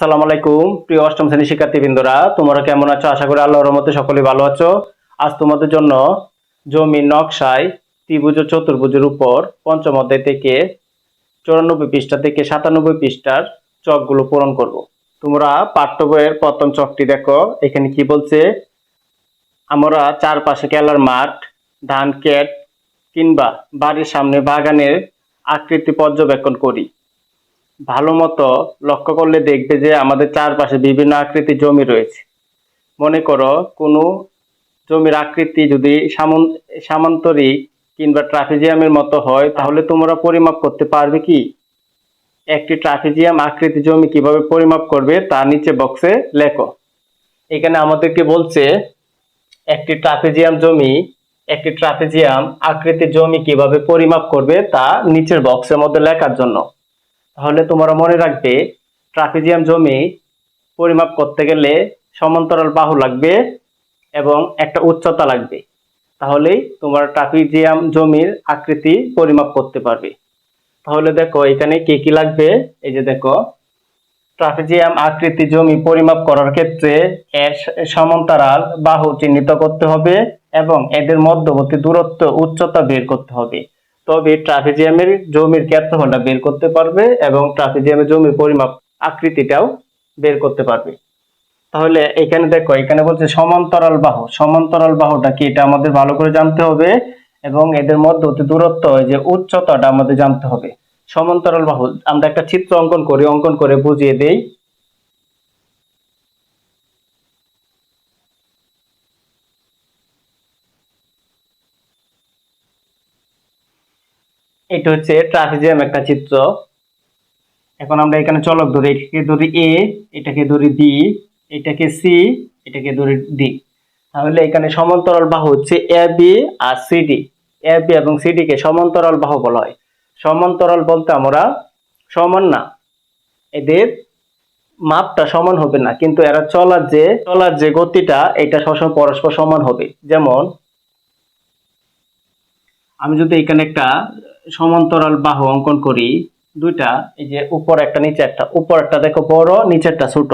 আসসালামু আলাইকুম। প্রিয় অষ্টম শ্রেণি শিক্ষার্থীবৃন্দরা, তোমরা কেমন আছো? আশা করি আল্লাহর রহমতে সকলে ভালো আছো। আজ তোমাদের জন্য জমির নকশায় ত্রিভুজ ও চতুর্ভুজের উপর পঞ্চম অধ্যায় থেকে চুরানব্বই পৃষ্ঠা থেকে সাতানব্বই পৃষ্ঠার চকগুলো পূরণ করব। তোমরা পাঠ্য বইয়ের প্রথম চকটি দেখো। এখানে কি বলছে? আমরা চারপাশে খেলার মাঠ, ধান ক্ষেত কিংবা বাড়ির সামনে বাগানের আকৃতি পর্যবেক্ষণ করি। ভালো মতো লক্ষ্য করলে দেখবে যে আমাদের চারপাশে বিভিন্ন আকৃতির জমি রয়েছে। মনে করো, কোনো জমির আকৃতি যদি সামন- সামান্তরিক কিংবা ট্রাফিজিয়ামের মতো হয়, তাহলে তোমরা পরিমাপ করতে পারবে কি? একটি ট্রাফিজিয়াম আকৃতি জমি কীভাবে পরিমাপ করবে, তা নিচে বক্সে লেখো। এখানে আমাদেরকে বলছে, একটি ট্রাফিজিয়াম জমি, একটি ট্রাফিজিয়াম আকৃতির জমি কীভাবে পরিমাপ করবে, তা নিচের বক্সের মধ্যে লেখার জন্য। তাহলে তোমরা মনে রাখবে, ট্রাফিজিয়াম জমি পরিমাপ করতে গেলে সমান্তরাল বাহু লাগবে এবং একটা উচ্চতা লাগবে। তাহলেই তোমার ট্রাফিজিয়াম জমির আকৃতি পরিমাপ করতে পারবে। তাহলে দেখো, এখানে কি কি লাগবে? এই যে দেখো, ট্রাফিজিয়াম আকৃতি জমি পরিমাপ করার ক্ষেত্রে এর সমান্তরাল বাহু চিহ্নিত করতে হবে এবং এদের মধ্যবর্তী দূরত্ব, উচ্চতা বের করতে হবে। তবে ট্রাফিজিয়ামের জমির ক্ষেত্রফলটা বের করতে পারবে এবং ট্রাফিজিয়ামের জমির পরিমাপ আকৃতিটাও বের করতে পারবে। তাহলে এখানে দেখো, এখানে বলছে সমান্তরাল বাহু। সমান্তরাল বাহুটা কি? এটা আমাদের ভালো করে জানতে হবে এবং এদের মধ্যবর্তী দূরত্ব, এই যে উচ্চতাটা আমাদের জানতে হবে। সমান্তরাল বাহু, আমরা একটা চিত্র অঙ্কন করি, অঙ্কন করে বুঝিয়ে দেই। এটা হচ্ছে ট্রাফিজিয়াম একটা চিত্র এখন আমরা এখানে চলক ধরি, এটাকে ধরি এ এটাকে ধরি বি এটাকে সি এটাকে ধরি ডি তাহলে এখানে সমান্তরাল বাহু হচ্ছে এ বি আর সিডি এ বি এবং সিডি কে সমান্তরাল বাহু বলা হয়। সমান্তরাল বলতে আমরা সমান না। এদের মাপটা সমান হবে না, কিন্তু এরা চলার যে চলার যে গতিটা, এটা সবসময় পরস্পর সমান হবে। যেমন, আমি যদি এখানে একটা সমান্তরাল বাহু অঙ্কন করি, দুইটা, এই যে উপর একটা, নিচে একটা। উপর একটা দেখো বড় নিচেরটা ছোট।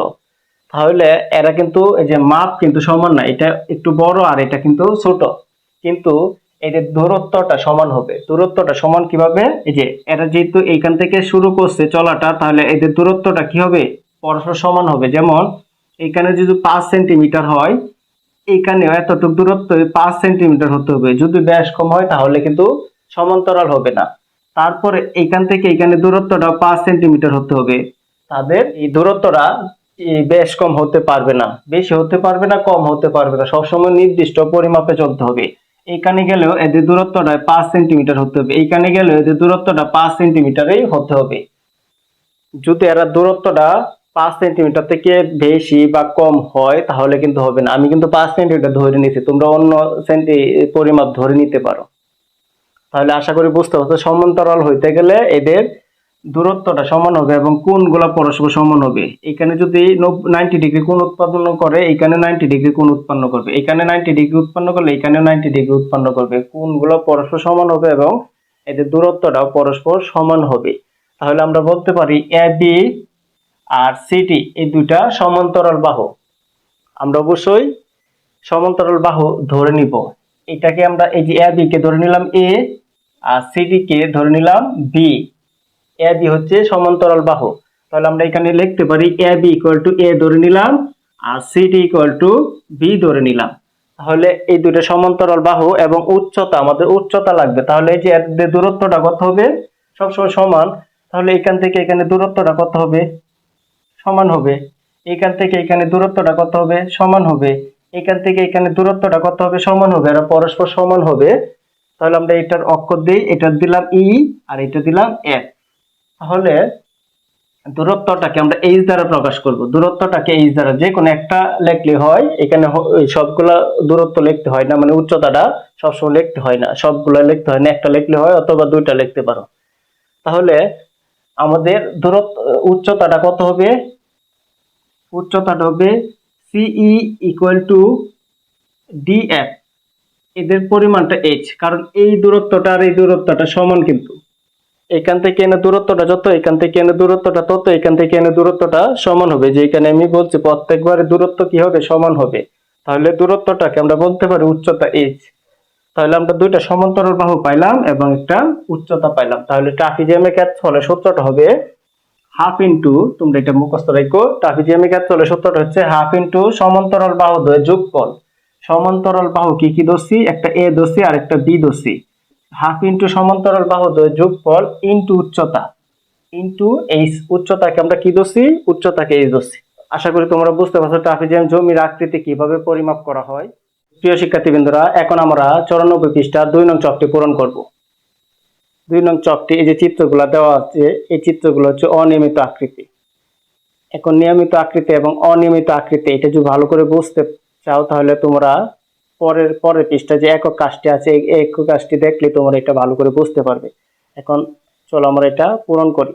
তাহলে এরা কিন্তু, এই যে মাপ কিন্তু সমান না, এটা একটু বড় আর এটা কিন্তু ছোট। কিন্তু এদের দূরত্বটা সমান হবে। দূরত্বটা সমান কীভাবে? এই যে এরা যেহেতু এইখান থেকে শুরু করছে চলাটা, তাহলে এদের দূরত্বটা কি হবে? পরস্পর সমান হবে। যেমন এখানে যদি পাঁচ সেন্টিমিটার হয়, এইখানেও এতটুকু দূরত্ব পাঁচ সেন্টিমিটার হতে হবে। যদি ব্যাস কম হয়, তাহলে কিন্তু সমান্তরাল হবে না। তারপরে এইখান থেকে এখানে দূরত্বটা পাঁচ সেন্টিমিটার হতে হবে। তাদের এই দূরত্বটা বেশ কম হতে পারবে না। বেশি হতে পারবে না, কম হতে পারবে না। সবসময় নির্দিষ্ট পরিমাপে চলতে হবে। এইখানে গেলেও এদের দূরত্বটা পাঁচ সেন্টিমিটার হতে হবে। এইখানে গেলেও এদের দূরত্বটা পাঁচ সেন্টিমিটারেই হতে হবে। যদি এরা দূরত্বটা পাঁচ সেন্টিমিটার থেকে বেশি বা কম হয়, তাহলে কিন্তু হবে না। আমি কিন্তু পাঁচ সেন্টিমিটার ধরে নিয়েছি। তোমরা অন্য সেন্টি পরিমাপ ধরে নিতে পারো। তাহলে আশা করি বুঝতে পারছ, সমান্তরাল হইতে গেলে এদের দূরত্বটা সমান হবে এবং কোণগুলো পরস্পর সমান হবে। এখানে যদি নাইনটি ডিগ্রি কোন উৎপাদন করে, এখানে নাইনটি ডিগ্রি কোন উৎপন্ন করবে। এখানে নাইনটি ডিগ্রি উৎপন্ন করলে, এখানে নাইনটি ডিগ্রি উৎপন্ন করবে। কোণগুলো পরস্পর সমান হবে এবং এদের দূরত্বটাও পরস্পর সমান হবে। তাহলে আমরা বলতে পারি এ বি আর সিটি এই দুইটা সমান্তরাল বাহু। আমরা অবশ্যই সমান্তরাল বাহু ধরে নিব। এটাকে আমরা এই যে এ বি কে ধরে নিলাম এ আর সিডি কে ধরে নিলাম বি এ বি হচ্ছে সমান্তরাল বাহু। তাহলে আমরা এখানে লিখতে পারি A B equal to A ধরে নিলাম আর C D equal to B ধরে নিলাম। তাহলে এই দুটো সমান্তরাল বাহু এবং উচ্চতা, আমাদের উচ্চতা লাগবে। তাহলে এই যে এদের দূরত্বটা কত হবে? সবসময় সমান। তাহলে এখান থেকে এখানে দূরত্বটা কত হবে? সমান হবে। এখান থেকে এখানে দূরত্বটা কত হবে? সমান হবে। এখান থেকে এখানে দূরত্বটা কত হবে? সমান হবে আর পরস্পর সমান হবে। তাহলে আমরা এটার অক্ষর দিই, এটা দিলাম ই আর এটা দিলাম এফ তাহলে দূরত্বটাকে আমরা এইচ দ্বারা প্রকাশ করব। দূরত্বটাকে এইচ দ্বারা যে কোনো একটা লেখলে হয়, এখানে সবগুলা দূরত্ব লিখতে হয় না মানে উচ্চতাটা সবসময় লিখতে হয় না। সবগুলা লিখতে হয় না, একটা লিখলে হয় অথবা দুইটা লিখতে পারো। তাহলে আমাদের দূরত্ব, উচ্চতাটা কত হবে? উচ্চতাটা হবে সিই ইকুয়াল টু ডিএফ এদের পরিমাণটা এইচ কারণ এই দূরত্বটা আর এই দূরত্বটা সমান কিন্তু। এখান থেকে এনে দূরত্বটা যত, এখান থেকে এনে দূরত্বটা তত, এখান থেকে এনে দূরত্বটা সমান হবে। যে এখানে আমি বলছি প্রত্যেকবারে দূরত্ব কি হবে? সমান হবে। তাহলে দূরত্বটাকে আমরা বলতে পারি উচ্চতা এইচ তাহলে আমরা দুইটা সমান্তরাল বাহু পাইলাম এবং একটা উচ্চতা পাইলাম। তাহলে ট্রাফিজিয়ামের ক্ষেত্রফলের সূত্রটা হবে হাফ ইন্টু, তোমরা এটা মুখস্থ রাখো। ট্রাফিজিয়ামের ক্ষেত্রফলের সূত্রটা হচ্ছে হাফ ইন্টু সমান্তরাল বাহু দ্বয়ের যোগফল। সমান্তরাল বাহু কি কি দোষী? একটা এ দোষী আর একটা বি দোষী। হাফ ইন্টু সমান্তরাল বাহু দ্বয়ের যোগফল ইন্টু উচ্চতা। ইন্টু এই উচ্চতাকে আমরা কি দোষী? উচ্চতাকে এই দোষী। আশা করি তোমরা বুঝতে পারছ ট্রাফিজিয়াম জমির আকৃতি কীভাবে পরিমাপ করা হয়। প্রিয় শিক্ষার্থীবৃন্দরা, এখন আমরা চৌরানব্বই পৃষ্ঠা দুই নং চকটি পূরণ করব। দুই নং চকটি, এই যে চিত্রগুলো দেওয়া আছে, এই চিত্রগুলো হচ্ছে অনিয়মিত আকৃতি। এখন নিয়মিত আকৃতি এবং অনিয়মিত আকৃতি, এটা যদি ভালো করে বুঝতে চাও তাহলে তোমরা পরের পরের পৃষ্ঠা যে একক কাজটি আছে, এই একক কাজটি দেখলে তোমরা এটা ভালো করে বুঝতে পারবে। এখন চলো আমরা এটা পূরণ করি।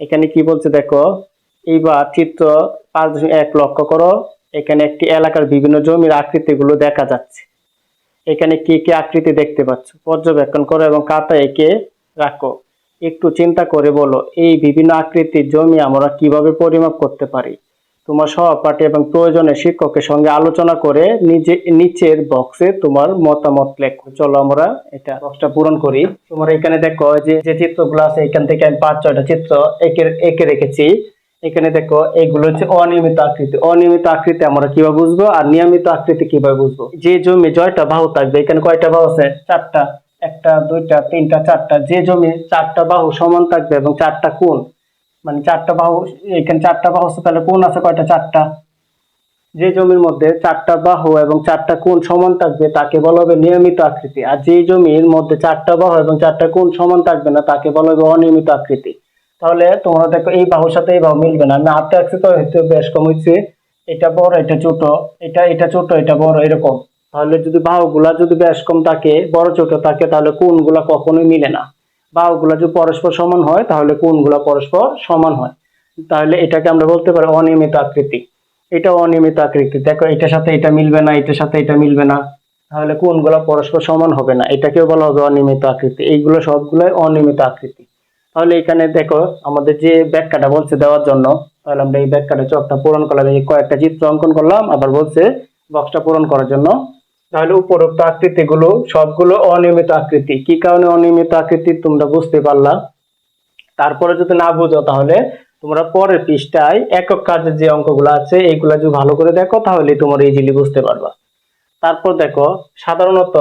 এখানে কি বলছে দেখো, এইবার চিত্র পাঁচ দশমিক এক লক্ষ্য করো, এখানে একটি এলাকার বিভিন্ন জমির আকৃতিগুলো দেখা যাচ্ছে। এখানে কি কি আকৃতি দেখতে পাচ্ছ? পর্যবেক্ষণ করো এবং খাতা এঁকে রাখো। একটু চিন্তা করে বলো, এই বিভিন্ন আকৃতির জমি আমরা কীভাবে পরিমাপ করতে পারি? তোমার সহপাঠী এবং প্রয়োজনে শিক্ষকের সঙ্গে আলোচনা করে নিজে, নিচের বক্সে তোমার মতামত লেখো। চলো আমরা এটা বক্সটা পূরণ করি। তোমার এখানে দেখো যে যে চিত্রগুলো আছে, এখান থেকে আমি পাঁচ, ছয়টা চিত্র এঁকে এঁকে রেখেছি। এখানে দেখো, এগুলো হচ্ছে অনিয়মিত আকৃতি। অনিয়মিত আকৃতি আমরা কীভাবে বুঝব আর নিয়মিত আকৃতি কীভাবে বুঝব? যে জমি জয়টা বাহু থাকবে, এখানে কয়টা বাহু আছে? চারটা। একটা, দুইটা, তিনটা, চারটা। যে জমি চারটা বাহু সমান থাকবে এবং চারটা কোণ মানে চারটা বাহু, এখানে চারটা বাহু আছে, তাহলে কোণ আছে কয়টা? চারটা। যে জমির মধ্যে চারটা বাহু এবং চারটা কোণ সমান থাকবে, তাকে বলা হবে নিয়মিত আকৃতি। আর যে জমির মধ্যে চারটা বাহু এবং চারটা কোণ সমান থাকবে না, তাকে বলা হবে অনিয়মিত আকৃতি। তাহলে তোমরা দেখো, এই বাহুর সাথে এই বাহু মিলবে না। আমি হাতে আঁকছি তো, হয়তো বেশ কম হচ্ছে এটা বড়, এটা ছোট। এটা এটা ছোট, এটা বড়, এরকম। তাহলে যদি বাহুগুলা যদি বেশ কম থাকে, বড় ছোট থাকে, তাহলে কোনগুলা কখনোই মিলে না। বাহুগুলা যদি পরস্পর সমান হয়, তাহলে কোণগুলা পরস্পর সমান হয়? তাহলে এটাকে আমরা বলতে পারি অনিয়মিত আকৃতি। এটা অনিয়মিত আকৃতি। দেখো, এটার সাথে এটা মিলবে না, এটার সাথে এটা মিলবে না। তাহলে কোনগুলা পরস্পর সমান হবে না? এটাকেও বলা হবে অনিয়মিত আকৃতি। এইগুলো সবগুলোই অনিয়মিত আকৃতি। তাহলে এখানে দেখো, আমাদের যে ব্যাখ্যাটা বলছে দেওয়ার জন্য, তাহলে আমরা এই ব্যাখ্যাটা চকটা পূরণ করলাম এই কয়েকটা চিত্র অঙ্কন করলাম, আবার বলছে বক্সটা পূরণ করার জন্য। তাহলে উপরোক্ত আকৃতিগুলো, সবগুলো অনিয়মিত আকৃতি। কি কারণে অনিয়মিত আকৃতি? তোমরা বুঝতে পারলা। তারপরে যদি না বুঝো তাহলে তোমরা পরের পৃষ্ঠায় একক কাজের যে অঙ্কগুলো আছে এইগুলা যদি ভালো করে দেখো, তাহলে তোমরা ইজিলি বুঝতে পারবা। তারপর দেখো, সাধারণত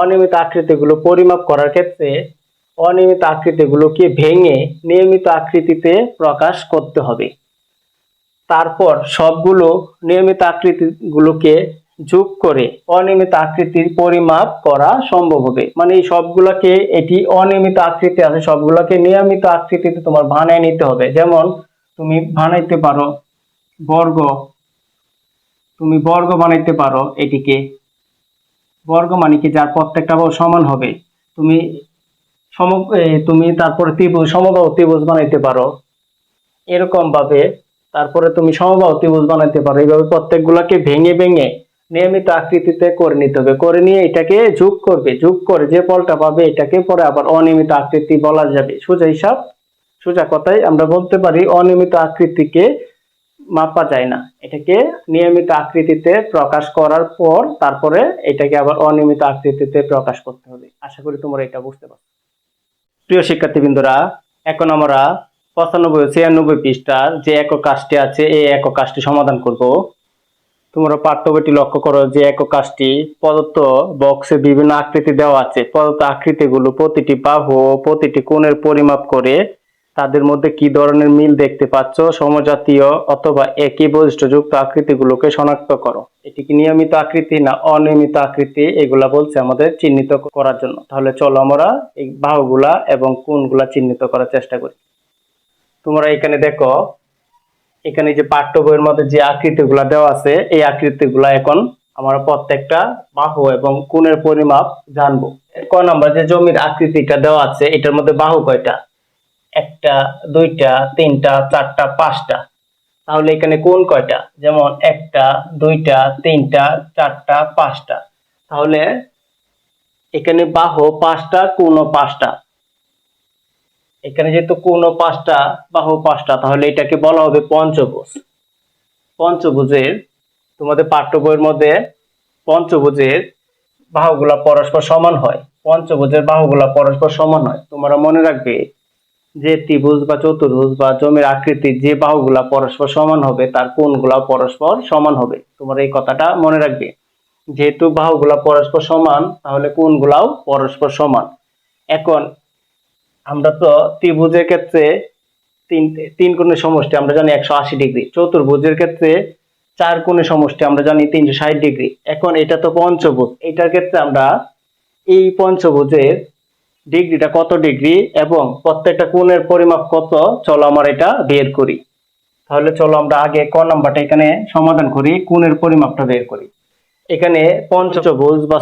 অনিয়মিত আকৃতিগুলো পরিমাপ করার ক্ষেত্রে অনিয়মিত আকৃতিগুলোকে ভেঙে নিয়মিত আকৃতিতে প্রকাশ করতে হবে। তারপর সবগুলো নিয়মিত আকৃতিগুলোকে যোগ করে অনিয়মিত আকৃতির পরিমাপ করা সম্ভব হবে। মানে এই সবগুলোকে, এটি অনিয়মিত আকৃতি আছে, সবগুলোকে নিয়মিত আকৃতিতে তোমার বানায় নিতে হবে। যেমন, তুমি বানাইতে পারো বর্গ, তুমি বর্গ বানাইতে পারো এটিকে। বর্গ মানে কি? যার প্রত্যেকটা সমান হবে। তুমি সম তুমি তারপরে ত্রিভুজ, সমবাহু ত্রিভুজ বানাইতে পারো। এরকম ভাবে তারপরে তুমি সমবাহু ত্রিভুজ বানাইতে পারো। এইভাবে প্রত্যেকগুলোকে ভেঙে ভেঙে নিয়মিত আকৃতিতে করে নিতে হবে। করে নিয়ে এটাকে যোগ করবে। যোগ করে যে ফলটা পাবে এটাকে পরে আবার অনিয়মিত আকৃতি বলা যাবে। সোজা হিসাব, সোজা কথায় আমরা বলতে পারি অনিয়মিত আকৃতিকে মাপা যায় না। এটাকে নিয়মিত আকৃতিতে প্রকাশ করার পর তারপরে এটাকে আবার অনিয়মিত আকৃতিতে প্রকাশ করতে হবে। আশা করি তোমরা এটা বুঝতে পারছ। প্রিয় শিক্ষার্থীবৃন্দরা, এখন আমরা পঁচানব্বই ছিয়ানব্বই পৃষ্ঠার যে একক কাজটি আছে, এই একক কাজটি সমাধান করব। তোমরা পাঠ্য বইটি লক্ষ্য করো যে একক কাজটি প্রদত্ত বক্সে বিভিন্ন আকৃতি দেওয়া আছে। প্রদত্ত আকৃতিগুলো প্রতিটি বাহু প্রতিটি কোণের পরিমাপ করে তাদের মধ্যে কি ধরনের মিল দেখতে পাচ্ছ? সমজাতীয় অথবা একই বৈশিষ্ট্যযুক্ত আকৃতিগুলোকে শনাক্ত করো। এটি কি নিয়মিত আকৃতি না অনিয়মিত আকৃতি এগুলা বলছে আমাদের চিহ্নিত করার জন্য। তাহলে চলো আমরা এই বাহুগুলা এবং কোণগুলা চিহ্নিত করার চেষ্টা করি। তোমরা এখানে দেখো, এখানে যে পাঠ্য বইয়ের মধ্যে যে আকৃতিগুলা দেওয়া আছে, এই আকৃতিগুলা এখন আমরা প্রত্যেকটা বাহু এবং কোণের পরিমাপ জানব। ক নাম্বার যে জমির আকৃতিটা দেওয়া আছে, এটার মধ্যে বাহু কয়টা? একটা, দুইটা, তিনটা, চারটা, পাঁচটা। তাহলে এখানে কোন কয়টা? যেমন একটা, দুইটা, তিনটা, চারটা, পাঁচটা। তাহলে এখানে বাহু পাঁচটা, কোন পাঁচটা। এখানে যেহেতু কোনো পাঁচটা, বাহু পাঁচটা, তাহলে এটাকে বলা হবে পঞ্চভুজ। পঞ্চভুজের, তোমাদের পাঠ্য বইয়ের মধ্যে পঞ্চভুজের বাহুগুলা পরস্পর সমান হয়। পঞ্চভুজের বাহুগুলা পরস্পর সমান হয়। তোমরা মনে রাখবে যে ত্রিভুজ বা চতুর্ভুজ বা জমির আকৃতির যে বাহুগুলা পরস্পর সমান হবে, তার কোণগুলা পরস্পর সমান হবে। তোমরা এই কথাটা মনে রাখবে। যেহেতু বাহুগুলা পরস্পর সমান, তাহলে কোণগুলাও পরস্পর সমান। এখন আমরা তো ত্রিভুজের ক্ষেত্রে তিন তিন কোণের সমষ্টি আমরা জানি একশো আশি ডিগ্রি। চতুর্ভুজের ক্ষেত্রে চার কোণের সমষ্টি আমরা জানি তিনশো ষাট ডিগ্রি। এখন এটা তো পঞ্চভুজ। এটার ক্ষেত্রে আমরা এই পঞ্চভুজের ডিগ্রিটা কত ডিগ্রি এবং প্রত্যেকটা কোণের পরিমাপ কত? চলো আমরা এটা বের করি। তাহলে চলো আমরা আগে ক নাম্বারটা এখানে সমাধান করি, কোণের পরিমাপটা বের করি। এখানে পঞ্চভুজ বা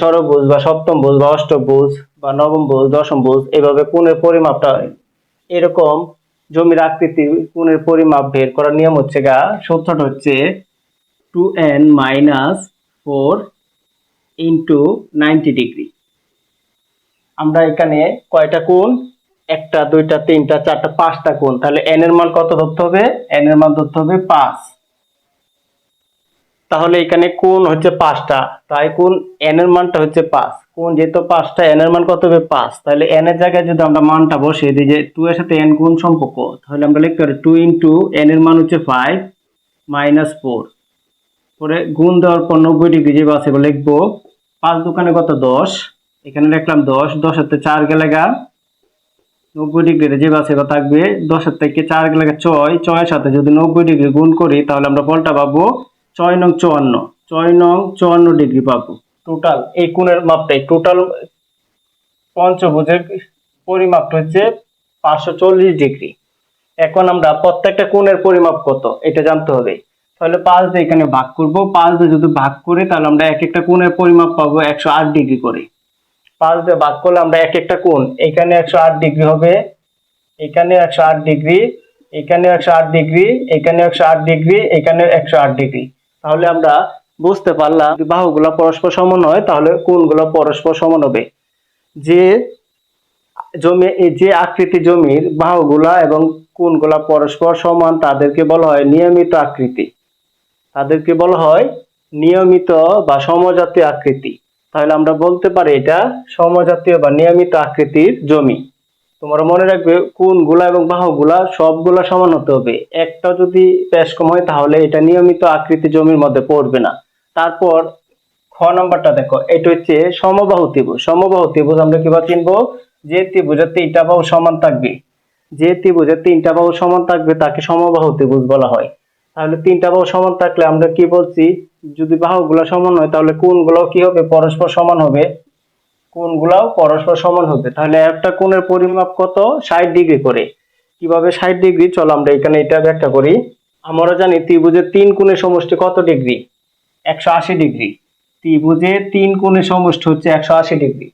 ষড়ভুজ বা সপ্তমভুজ বা অষ্টভুজ বা দশম দশমভুজ এভাবে কোণের পরিমাপটা। এরকম জমির আকৃতি কোণের পরিমাপ বের করার নিয়ম হচ্ছে গা, সূত্রটা হচ্ছে two N minus four into ninety degree আমরা এখানে কয়টা কোণ? একটা, দুইটা, তিনটা, চারটা, পাঁচটা কোণ। তাহলে এন এর মান কত ধরতে হবে? এন এর মান ধরতে হবে পাঁচ। তাহলে এখানে কোণ হচ্ছে পাঁচটা। তাই কোণ এন এর মানটা হচ্ছে পাঁচ। কোণ যেহেতু পাঁচটা এন এর মান কত হবে পাঁচ? তাহলে এন এর জায়গায় যদি আমরা মানটা বসিয়ে দিই যে টু এর সাথে এন কোণ সম্পর্ক, তাহলে আমরা লিখতে পারি টু ইন্টু এন এর মান হচ্ছে ফাইভ মাইনাস ফোর পরে গুণ দেওয়ার পর নব্বই ডিগ্রি যে বাসে লিখব, পাঁচ দোকানে কত? দশ। এখানে লিখলাম দশ, দশের চার গেলে গা। নব্বই ডিগ্রিতে যে বাসে বা থাকবে, দশের থেকে চার গেলে ছয়, ছয়ের সাথে যদি নব্বই ডিগ্রি গুণ করি, তাহলে আমরা ফলটা পাবো ছয় নং চুয়ান্ন। ছয় নং চুয়ান্ন ডিগ্রি পাবো। টোটাল এই কোণের মাপটাই টোটাল পঞ্চভুজের পরিমাপটা হচ্ছে পাঁচশো চল্লিশ ডিগ্রি। এখন আমরা প্রত্যেকটা কোণের পরিমাপ কত, এটা জানতে হবে। তাহলে পাঁচ দিয়ে এখানে ভাগ করব, পাঁচ দিয়ে যদি ভাগ করি, তাহলে আমরা এক একটা কোণের পরিমাপ পাবো একশো আট ডিগ্রি করে। পাঁচ দিয়ে ভাগ করলে আমরা এক একটা কোণ, এখানে একশো আট ডিগ্রি হবে, এখানে একশো আট ডিগ্রি, এখানে একশো আট ডিগ্রি, এখানে একশো আট ডিগ্রি, এখানে একশো আট ডিগ্রি। তাহলে আমরা বুঝতে পারলাম বাহুগুলো পরস্পর সমান হয়, তাহলে কোণগুলো পরস্পর সমান হবে। যে জমি যে আকৃতি জমির বাহুগুলা এবং কোণগুলা পরস্পর সমান, তাদেরকে বলা হয় নিয়মিত আকৃতি। তাদেরকে বলা হয় নিয়মিত বা সমজাতীয় আকৃতি। তাহলে আমরা বলতে পারি এটা সমজাতীয় বা নিয়মিত আকৃতির জমি। তোমরা মনে রাখবে কোনগুলা এবং বাহুগুলা সবগুলা সমান হতে হবে। একটা যদি পেশ কম হয় তাহলে এটা নিয়মিত আকৃতি জমির মধ্যে পড়বে না। তারপর খ নাম্বারটা দেখো, এটা হচ্ছে সমবাহু ত্রিভুজ। সমবাহু ত্রিভুজ আমরা কীভাবে চিনবো? যে ত্রিভুজের তিনটা বাহু সমান থাকবে। যে ত্রিভুজের তিনটা বাহু সমান থাকবে তাকে সমবাহু ত্রিভুজ বলা হয়। তাহলে তিনটা বাহু সমান থাকলে আমরা কি বলছি? যদি বাহুগুলো সমান হয়, তাহলে কোনগুলো কি হবে? পরস্পর সমান হবে। কোণগুলাও পরস্পর সমান হবে। তাহলে একটা কোণের পরিমাপ কত? ষাট ডিগ্রি করে। কীভাবে ষাট ডিগ্রি? চলো আমরা এখানে এটা ব্যাখ্যা করি। আমরা জানি ত্রিভুজের তিন কোণের সমষ্টি কত ডিগ্রি? একশো আশি ডিগ্রি। ত্রিভুজের তিন কোণের সমষ্টি হচ্ছে একশো আশি ডিগ্রি।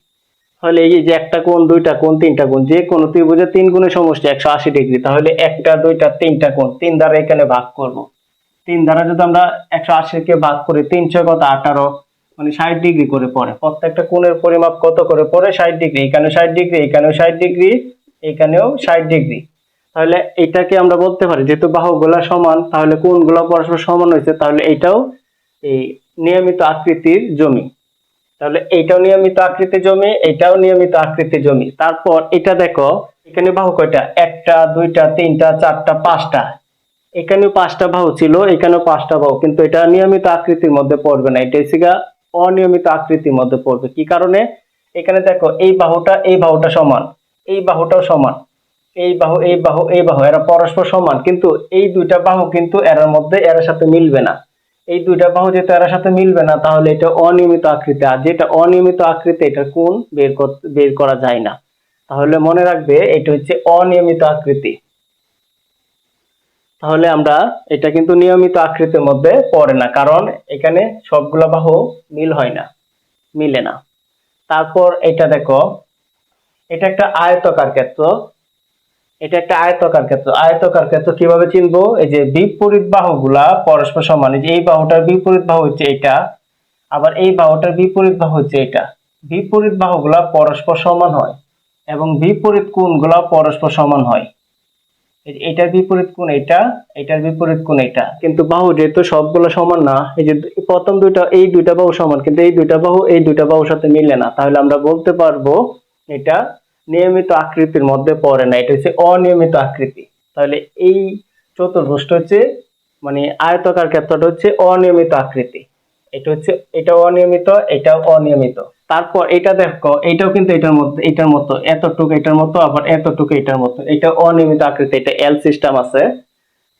তাহলে এই যে একটা কোণ, দুইটা কোণ, তিনটা কোণ, যে কোনো ত্রিভুজের তিন কোণের সমষ্টি একশো আশি ডিগ্রি। তাহলে একটা, দুইটা, তিনটা কোণ, তিন দ্বারা এখানে ভাগ করব। তিন দ্বারা যদি আমরা একশো আশিকে ভাগ করি, তিন ছয় কত আঠারো? মানে ষাট ডিগ্রি করে পড়ে। প্রত্যেকটা কোণের পরিমাপ কত করে পড়ে? ষাট ডিগ্রি। এখানেও ষাট ডিগ্রি, এখানেও ষাট ডিগ্রি, এখানেও ষাট ডিগ্রি। তাহলে এটাকে আমরা বলতে পারি, যেহেতু বাহুগুলা সমান, তাহলে কোণগুলো পরস্পর সমান হয়েছে, তাহলে এটাও এই নিয়মিত আকৃতির জমি। তাহলে এইটাও নিয়মিত আকৃতির জমি, এটাও নিয়মিত আকৃতির জমি। তারপর এটা দেখো, এখানে বাহু কয়টা? একটা, দুইটা, তিনটা, চারটা, পাঁচটা। এখানেও পাঁচটা বাহু ছিল, এখানেও পাঁচটা বাহু, কিন্তু এটা নিয়মিত আকৃতির মধ্যে পড়বে না। এটা হচ্ছে অনিয়মিত আকৃতির মধ্যে পড়বে। কি কারণে? এখানে দেখো, এই বাহুটা এই বাহুটা সমান, এই বাহুটাও সমান, এই বাহু এই বাহু এই বাহু, এরা পরস্পর সমান, কিন্তু এই দুইটা বাহু কিন্তু এরার মধ্যে এরার সাথে মিলবে না। এই দুইটা বাহু যেহেতু এরার সাথে মিলবে না, তাহলে এটা অনিয়মিত আকৃতি, আর যেটা অনিয়মিত আকৃতি এটা কোন বের বের করা যায় না। তাহলে মনে রাখবে, এটা হচ্ছে অনিয়মিত আকৃতি। তাহলে আমরা এটা কিন্তু নিয়মিত আকৃতির মধ্যে পড়ে না, কারণ এখানে সবগুলা বাহু মিল হয় না, মিলে না। তারপর এটা দেখো, এটা একটা আয়তকার ক্ষেত্র, এটা একটা আয়তকার ক্ষেত্র। আয়তকার ক্ষেত্র কীভাবে চিনবো? এই যে বিপরীত বাহুগুলা পরস্পর সমান, এই যে এই বাহুটার বিপরীত বাহু হচ্ছে এটা, আবার এই বাহুটার বিপরীত বাহু হচ্ছে এটা। বিপরীত বাহুগুলা পরস্পর সমান হয় এবং বিপরীত কোণগুলো পরস্পর সমান হয়। এটার বিপরীত কোণ এটা, এটার বিপরীত কোণ এটা। কিন্তু বাহু যেহেতু সবগুলো সমান না, এই যে প্রথম দুইটা, এই দুইটা বাহু সমান, কিন্তু এই দুইটা বাহু, এই দুইটা বাহুর সাথে মিলে না। তাহলে আমরা বলতে পারব এটা নিয়মিত আকৃতির মধ্যে পড়ে না, এটা হচ্ছে অনিয়মিত আকৃতি। তাহলে এই চতুর্ভুজটা হচ্ছে মানে আয়তাকার ক্ষেত্রটা হচ্ছে অনিয়মিত আকৃতি। এটা হচ্ছে এটা অনিয়মিত, এটাও অনিয়মিত। তারপর এটা দেখো, এটাও কিন্তু এটার মধ্যে, এটার মতো, এতটুকু এটার মতো, আবার এতটুকু এটার মতো। এটা অনিয়মিত আকৃতি এটা এল সিস্টেম আছে।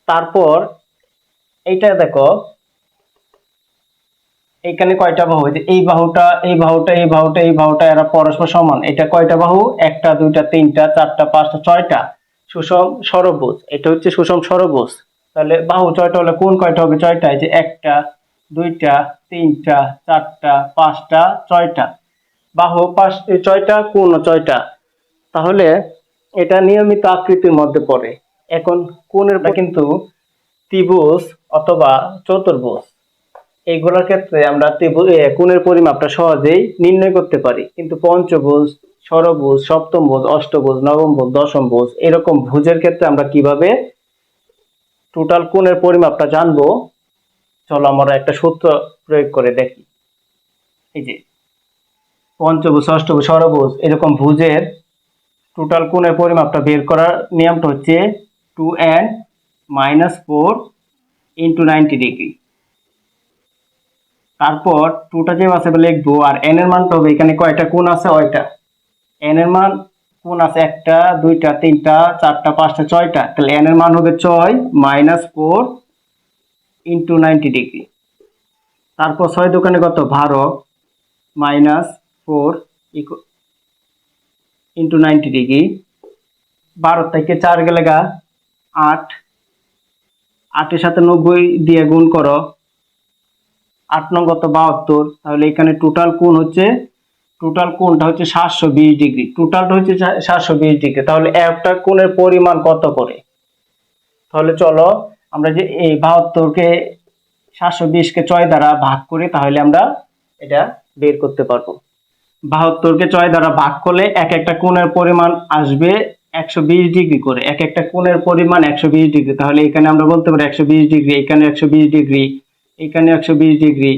তারপর এইটা দেখো, এখানে কয়টা বাহু? যে এই বাহুটা এই বাহুটা এই বাহুটা এই বাহুটা, এরা পরস্পর সমান। এটা কয়টা বাহু? একটা, দুইটা, তিনটা, চারটা, পাঁচটা, ছয়টা। সুষম সরবুজ। এটা হচ্ছে সুষম সরবুজ। তাহলে বাহু ছয়টা হলে কোন কয়টা হবে? ছয়টা। এই যে একটা, দুইটা তিনটা, চারটা, পাঁচটা, ছয়টা। বাহু, পাঁচ ছয়টা কোন ছয়টা। তাহলে এটা নিয়মিত আকৃতির মধ্যে পড়ে। এখন কোণের কিন্তু ত্রিভুজ অথবা চতুর্ভুজ। এইগুলোর ক্ষেত্রে আমরা ত্রিভুজ কোণের পরিমাপটা সহজেই নির্ণয় করতে পারি। কিন্তু পঞ্চভুজ, ষড়ভুজ, সপ্তমভুজ, অষ্টভুজ, নবমভুজ, দশমভুজ, এরকম ভুজের ক্ষেত্রে আমরা কীভাবে টোটাল কোণের পরিমাপটা জানব? চলো আমরা একটা সূত্র প্রয়োগ করে দেখি। এই যে পঞ্চভুজ ষষ্ঠভুজ ষড়ভুজ এরকম ভুজের টোটাল কোণের পরিমাপটা বের করার নিয়মটা হচ্ছে two N minus four into ninety degree তারপর টুটা যে আছে লিখব, আর এন এর মানটা হবে এখানে কয়টা কোণ আছে? ওইটা এন এর মান কোণ আছে একটা, দুইটা, তিনটা, চারটা, পাঁচটা, ছয়টা। তাহলে এন এর মান হবে ছয় minus four into ninety degree তারপর ছয় দোকানে কত? বারো minus four into ninety degree বারো থেকে চার গেলে গা, আট। আটের সাথে নব্বই দিয়ে গুণ করো। আট নং কত? বাহাত্তর। তাহলে এখানে টোটাল কোণ হচ্ছে টোটাল কোণটা হচ্ছে সাতশো বিশ ডিগ্রি টোটালটা হচ্ছে সাতশো বিশ ডিগ্রি তাহলে একটা কোণের পরিমাণ কত করে? তাহলে চলো আমরা যে এই বাহাত্তরকে সাতশো বিশকে ছয় দ্বারা ভাগ করি, তাহলে আমরা এটা বের করতে পারব। বাহাত্তরকে ছয় দ্বারা ভাগ করলে এক একটা কোণের পরিমাণ আসবে একশো বিশ ডিগ্রি করে। এক একটা কোণের পরিমাণ একশো বিশ ডিগ্রি। তাহলে এখানে আমরা বলতে পারি একশো বিশ ডিগ্রি, এখানে একশো বিশ ডিগ্রি, এখানে একশো বিশ ডিগ্রি,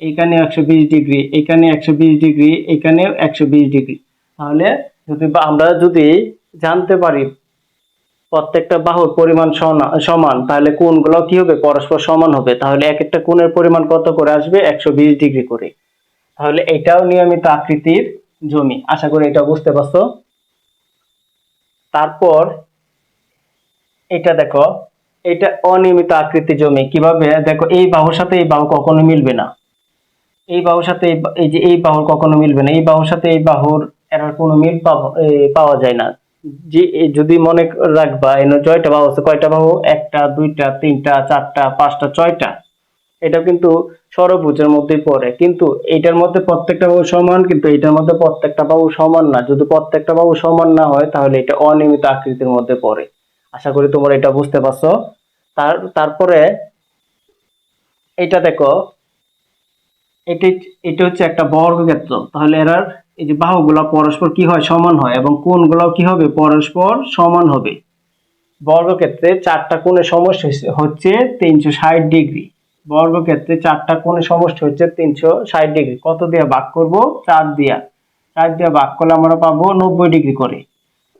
এখানে একশো বিশ ডিগ্রি, এখানে একশো বিশ ডিগ্রি এখানে একশো বিশ ডিগ্রি। তাহলে যদি আমরা যদি জানতে পারি প্রত্যেকটা বাহুর পরিমাণ সমান তাহলে কোণগুলো কি হবে? পরস্পর সমান হবে। তাহলে এক একটা কোণের পরিমাণ কত করে আসবে? একশো বিশ ডিগ্রি করে। তাহলে এটাও নিয়মিত আকৃতির জমি। আশা করি এটা বুঝতে পারছ। তারপর এটা দেখো, এটা অনিয়মিত আকৃতি জমি। কীভাবে? দেখো, এই বাহুর সাথে এই বাহু কখনো মিলবে না। এই বাহুর সাথে এই যে এই বাহুর কখনো মিলবে না। এই বাহুর সাথে এই বাহুর এর কোনো মিল পাওয়া যায় না। যে যদি মনে রাখবা এনে জয়টা বাহু আছে, কয়টা বাহু একটা, দুইটা, তিনটা, চারটা, পাঁচটা, ছয়টা। এটা কিন্তু সরভুজের মধ্যেই পড়ে। কিন্তু এইটার মধ্যে প্রত্যেকটা বাহু সমান, কিন্তু এটার মধ্যে প্রত্যেকটা বাহু সমান না। যদি প্রত্যেকটা বাহু সমান না হয়, তাহলে এটা অনিয়মিত আকৃতির মধ্যে পড়ে। আশা করি তোমরা এটা বুঝতে পারছ। তার, তারপরে এটা দেখো, এটি, এটা হচ্ছে একটা বর্গক্ষেত্র। তাহলে এরার এই যে বাহুগুলা পরস্পর কি হয়? সমান হয়। এবং কোণগুলো কি হবে? পরস্পর সমান হবে। বর্গক্ষেত্রে চারটা কোণের সমষ্টি হচ্ছে- হচ্ছে তিনশো ষাট ডিগ্রি। বর্গক্ষেত্রে চারটা কোণের সমষ্টি হচ্ছে তিনশো ষাট ডিগ্রি। কত দিয়ে ভাগ করব? চার দিয়া। চার দিয়ে ভাগ করলে আমরা পাবো নব্বই ডিগ্রি করে।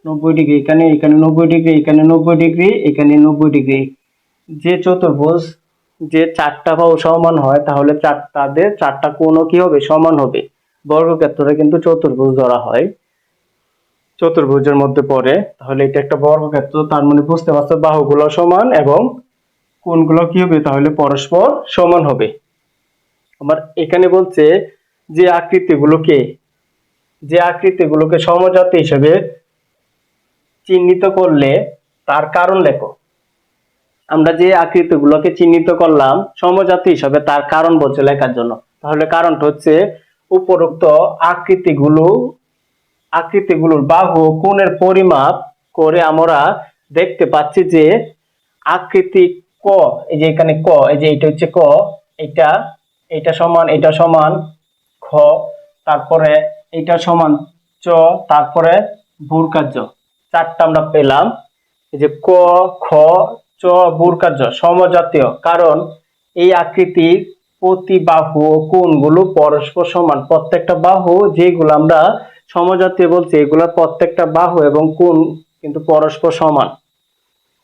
নব্বই ডিগ্রি, এখানে এখানে নব্বই ডিগ্রি, এখানে নব্বই ডিগ্রি, এখানে নব্বই ডিগ্রি। যে চতুর্ভুজ, যে চারটা বাহু সমান হয়, তাহলে চার তাদের চারটা কোণও কি হবে? সমান হবে। বর্গক্ষেত্রে কিন্তু চতুর্ভুজ ধরা হয়। চতুর্ভুজের মধ্যে পড়ে, তাহলে এটা একটা বর্গক্ষেত্র, তার মানে বুঝতে পারছ বাহুগুলো সমান এবং কোণগুলো কি হবে? তাহলে পরস্পর সমান হবে। আমার এখানে বলছে যে আকৃতিগুলোকে যে আকৃতিগুলোকে সমজাতি হিসেবে চিহ্নিত করলে তার কারণ লেখো। আমরা যে আকৃতিগুলোকে চিহ্নিত করলাম, সমজাতি হিসাবে তার কারণ বলছে লেখার জন্য। তাহলে কারণটা হচ্ছে উপরোক্ত আকৃতিগুলো, আকৃতিগুলোর বাহু কোণের পরিমাপ করে আমরা দেখতে পাচ্ছি যে আকৃতি ক, এই যে এখানে ক, এই যে এটা হচ্ছে ক এটা এটা সমান এটা সমান খ, তারপরে এটা সমান চ, তারপরে ভুর কার্য চারটা আমরা পেলাম। এই যে ক, খ, চ ভুর কার্য সমজাতীয়। কারণ এই আকৃতির প্রতি বাহু ও কোণগুলো পরস্পর সমান। প্রত্যেকটা বাহু যেগুলো আমরা সমজাতীয় বলছি, এগুলোর প্রত্যেকটা বাহু এবং কোণ কিন্তু পরস্পর সমান।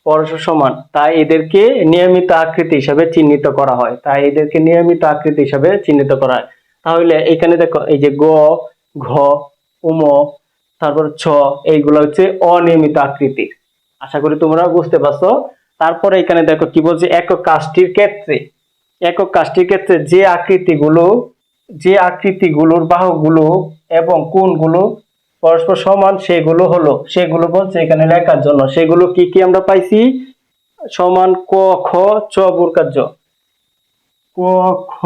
পরস্পর সমান। তাই এদেরকে নিয়মিত আকৃতি হিসাবে চিহ্নিত করা হয়। তাই এদেরকে নিয়মিত আকৃতি হিসাবে চিহ্নিত করা হয়। তাহলে এখানে দেখো, এই যে গ, ঘ, উম, তারপর ছ, এইগুলো হচ্ছে অনিয়মিত আকৃতির। আশা করি তোমরা বুঝতে পারছ। তারপরে এখানে দেখো কি বলছে, একক কাজটির ক্ষেত্রে। একক কাজটির ক্ষেত্রে যে আকৃতিগুলো, যে আকৃতিগুলোর বাহুগুলো এবং কোনগুলো পরস্পর সমান, সেগুলো হলো, সেগুলো বলছে এখানে লেখার জন্য। সেগুলো কি কি আমরা পাইছি? সমান ক, খ, চ বুর কার্য ক, খ,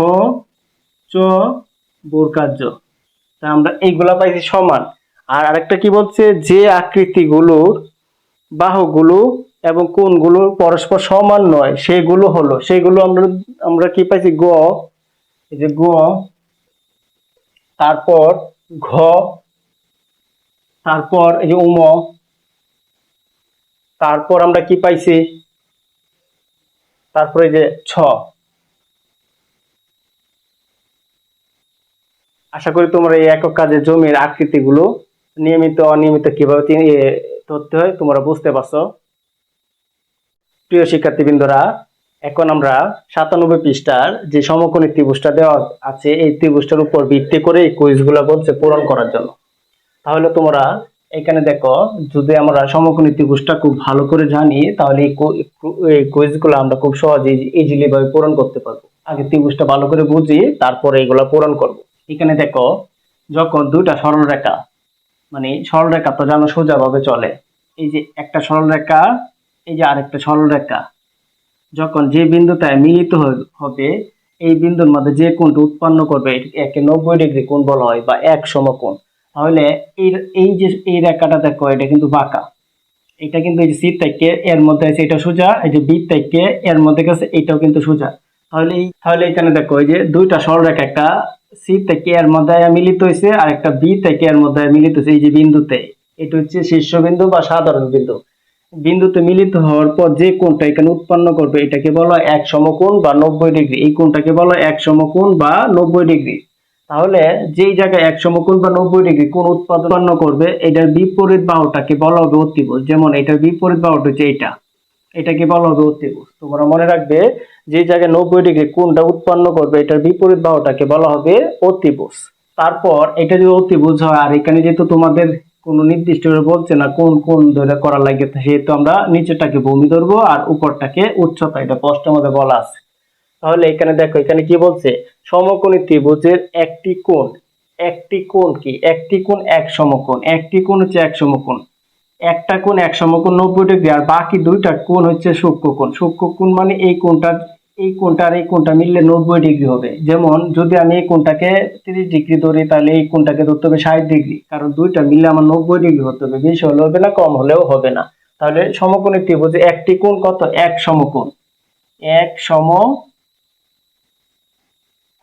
চ বুর কার্য তা আমরা এইগুলা পাইছি সমান। আর আরেকটা কি বলছে? যে আকৃতিগুলোর বাহুগুলো এবং কোনগুলো পরস্পর সমান নয় সেগুলো হলো সেগুলো আমরা আমরা কি পাইছি? গ এই যে গ তারপর ঘ তারপর এই যে উম তারপর আমরা কি পাইছি? তারপরে যে ছ। আশা করি তোমরা এই একক কাজে জমির আকৃতিগুলো নিয়মিত অনিয়মিত কীভাবে এ, ধরতে হয় তোমরা বুঝতে পারছ। প্রিয় শিক্ষার্থীবৃন্দরা, এখন আমরা সাতানব্বই পৃষ্ঠার যে সমকোণী ত্রিভুজটা দেওয়া আছে, এই ত্রিভুজটার উপর ভিত্তি করে এই কুইজগুলো বলছে পূরণ করার জন্য। তাহলে তোমরা এখানে দেখো, যদি আমরা সমকোণী ত্রিভুজটা খুব ভালো করে জানি, তাহলে এই কুইজগুলো আমরা খুব সহজে ইজিলি ভাবে পূরণ করতে পারব। আগে ত্রিভুজটা ভালো করে বুঝি, তারপরে এগুলা পূরণ করব। এখানে দেখো, যখন দুইটা সরলরেখা মানে সরলরেখা তো জানো সোজাভাবে চলে, এই যে একটা সরলরেখা এই যে আরেকটা সরলরেখা যখন যে বিন্দুতে মিলিত হবে, এই বিন্দুর মধ্যে যে কোণটা উৎপন্ন করবে একে নব্বই ডিগ্রি কোণ বলা হয় বা এক সমকোণ। তাহলে এর, এই যে, এই রেখাটা দেখো, এটা কিন্তু বাঁকা। এটা কিন্তু এই যে সি থেকে এর মধ্যে আছে, এটা সোজা, এই যে বি থেকে এর মধ্যে গেছে, এটাও কিন্তু সোজা। তাহলে এই, তাহলে এখানে দেখো, এই যে দুইটা সরলরেখা একটা সি থেকে এর মধ্যে মিলিত হয়েছে, আর একটা বি থেকে এর মধ্যে মিলিত হয়েছে, এই যে বিন্দুতে। এটা হচ্ছে শীর্ষবিন্দু বা সাধারণ বিন্দু। বিন্দুতে মিলিত হওয়ার পর যে কোণটা এখানে উৎপন্ন করবে, এটাকে বলা হয় এক সমকোণ বা নব্বই ডিগ্রি। এই কোণটাকে বলা এক সমকোণ বা নব্বই ডিগ্রি। তাহলে যেই জায়গায় এক সমকোণ বা নব্বই ডিগ্রি কোণ উৎপন্ন করবে, এটার বিপরীত বাহুটাকে বলা হবে অতিভুজ যেমন এটার বিপরীত বাহুটা হচ্ছে এটা এটাকে বলা হবে অতিভুজ তোমরা মনে রাখবে, যে জায়গায় নব্বই ডিগ্রি কোণটা উৎপন্ন করবে, এটার বিপরীত বাহুটাকে বলা হবে অতিভুজ। তারপর এটা যদি অতিভুজ হয়, আর এখানে যেহেতু তোমাদের কোনো নির্দিষ্ট করে বলছে না কোন কোন ধরে করা লাগে সেহেতু আমরা নিচেরটাকে ভূমি ধরবো আর উপরটাকে উচ্চতা এটা প্রশ্নের মধ্যে বলা আছে। তাহলে এখানে দেখো, এখানে কি বলছে? সমকোণী ত্রিভুজের একটি কোণ। একটি কোণ কি? একটি কোণ এক সমকোণ। একটি কোণ হচ্ছে এক সমকোণ। একটা কোণ এক সমকোণ নব্বই ডিগ্রি আর বাকি দুইটা কোণ হচ্ছে সূক্ষ্মকোণ সূক্ষ্মকোণ মানে এই কোণটা এই কোণটা আর এই কোণটা মিললে নব্বই ডিগ্রি হবে। যেমন যদি আমি এই কোণটাকে তিরিশ ডিগ্রি ধরি, তাহলে এই কোণটাকে ধরতে হবে ষাট ডিগ্রি কারণ দুইটা মিললে আমার নব্বই ডিগ্রি হতে হবে। বেশি হলে হবে না, কম হলেও হবে না। তাহলে সমকোণী ত্রিভুজে একটি কোণ কত? এক সমকোণ। এক সম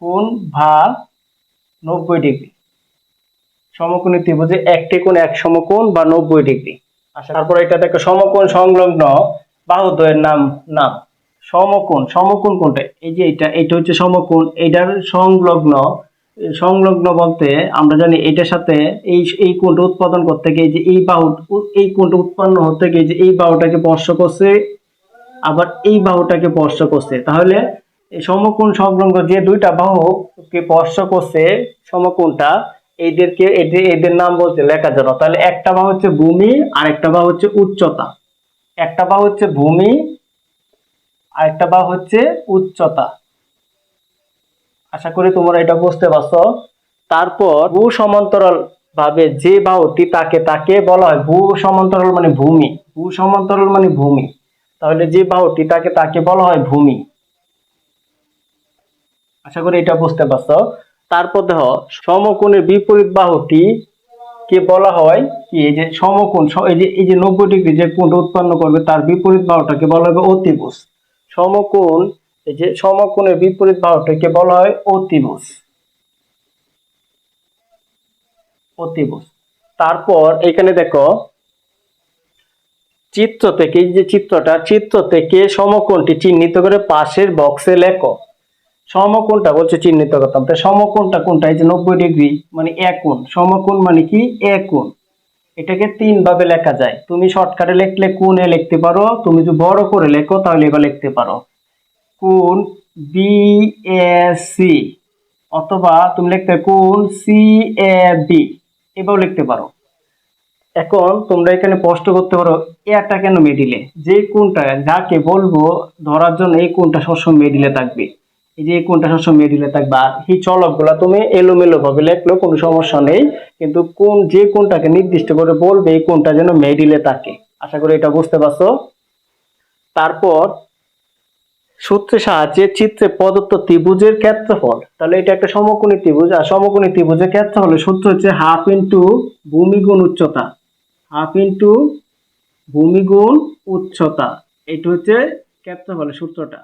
কোণ ভাগ নব্বই ডিগ্রি সমকোণী ত্রিভুজে একটি কোণ এক সমকোণ বা নব্বই ডিগ্রি আচ্ছা তারপর এটা দেখো, সমকোণ সংলগ্ন বাহুদ্বয়ের নাম নাম। সমকোণ সমকোণ কোনটা? এই যে এটা এটা হচ্ছে সমকোণ, এটার সংলগ্ন সংলগ্ন বলতে আমরা জানি এটার সাথে এই এই কোণটা উৎপাদন করতে গিয়ে যে এই বাহু, এই কোণটা উৎপন্ন হতে গিয়ে যে এই বাহুটাকে স্পর্শ করছে, আবার এই বাহুটাকে স্পর্শ করছে। তাহলে সমকোণ সংলগ্ন যে দুইটা বাহুকে স্পর্শ করছে, সমকোণটা, এদেরকে, এদের এদের নাম বলছে লেখার জন্য তাহলে একটা বাহু হচ্ছে ভূমি আর একটা বাহু হচ্ছে উচ্চতা। একটা বাহু হচ্ছে ভূমি আর একটা বাহু হচ্ছে উচ্চতা। আশা করি তোমরা এটা বুঝতে পারছ। তারপর ভূ সমান্তরাল ভাবে যে বাহুটি তাকে তাকে বলা হয় ভূ সমান্তরাল মানে ভূমি। ভূ সমান্তরাল মানে ভূমি। তাহলে যে বাহুটি তাকে তাকে বলা হয় ভূমি। আশা করি এটা বুঝতে পারছ। তারপর দেখো, সমকোণের বিপরীত বাহুটি কে বলা হয়? কি, এই যে সমকোণ এই যে এই যে নব্বই ডিগ্রি যে কোণটা উৎপন্ন করবে, তার বিপরীত বাহুটাকে বলা হবে অতিভুজ। সমকোণ, এই যে সমকোণের বিপরীত বাহুটাকে বলা হয় অতিভুজ। অতিভুজ। তারপর এখানে দেখো, চিত্র থেকে, এই যে চিত্রটা, চিত্র থেকে সমকোণটি চিহ্নিত করে পাশের বক্সে লেখো। সমকোণটা বলছে চিহ্নিত করতাম তো সমকোণটা কোনটা? এই যে নব্বই ডিগ্রি মানে এক কোণ। সমকোণ মানে কি? এক কোণ। এটাকে তিন ভাবে লেখা যায়। তুমি শর্টকাটে লিখলে কোণে লিখতে পারো, তুমি যদি বড় করে লেখো তাহলে এবার লিখতে পারো। কোণ বি এ সি অথবা তুমি লিখতে কোণ সি এ বি এভাবেও লিখতে পারো। এখন তোমরা এখানে স্পষ্ট করতে পারো এটা কেন মিডিলে যে কোনটা, যাকে বলব ধরার জন্য এই কোনটা সবসময় মিডিলে থাকবে। এই যে কোনটা সবসময় মিডিলে থাকবে আর এই চলকগুলা তুমি এলোমেলো ভাবে লিখলেও কোনো সমস্যা নেই। কিন্তু কোন, যে কোনটাকে নির্দিষ্ট করে বলবে, এই কোনটা যেন মিডিলে থাকে আশা করি এটা বুঝতে পারছ? তারপর সূত্রের সাহায্যে চিত্রে প্রদত্ত ত্রিভুজের ক্ষেত্রফল। তাহলে এটা একটা সমকোণী ত্রিভুজ, আর সমকোণী ত্রিভুজের ক্ষেত্রফলের সূত্র হচ্ছে হাফ ইন্টু ভূমি গুণ উচ্চতা। হাফ ইন্টু ভূমি গুণ উচ্চতা। এটা হচ্ছে ক্ষেত্রফলের সূত্রটা।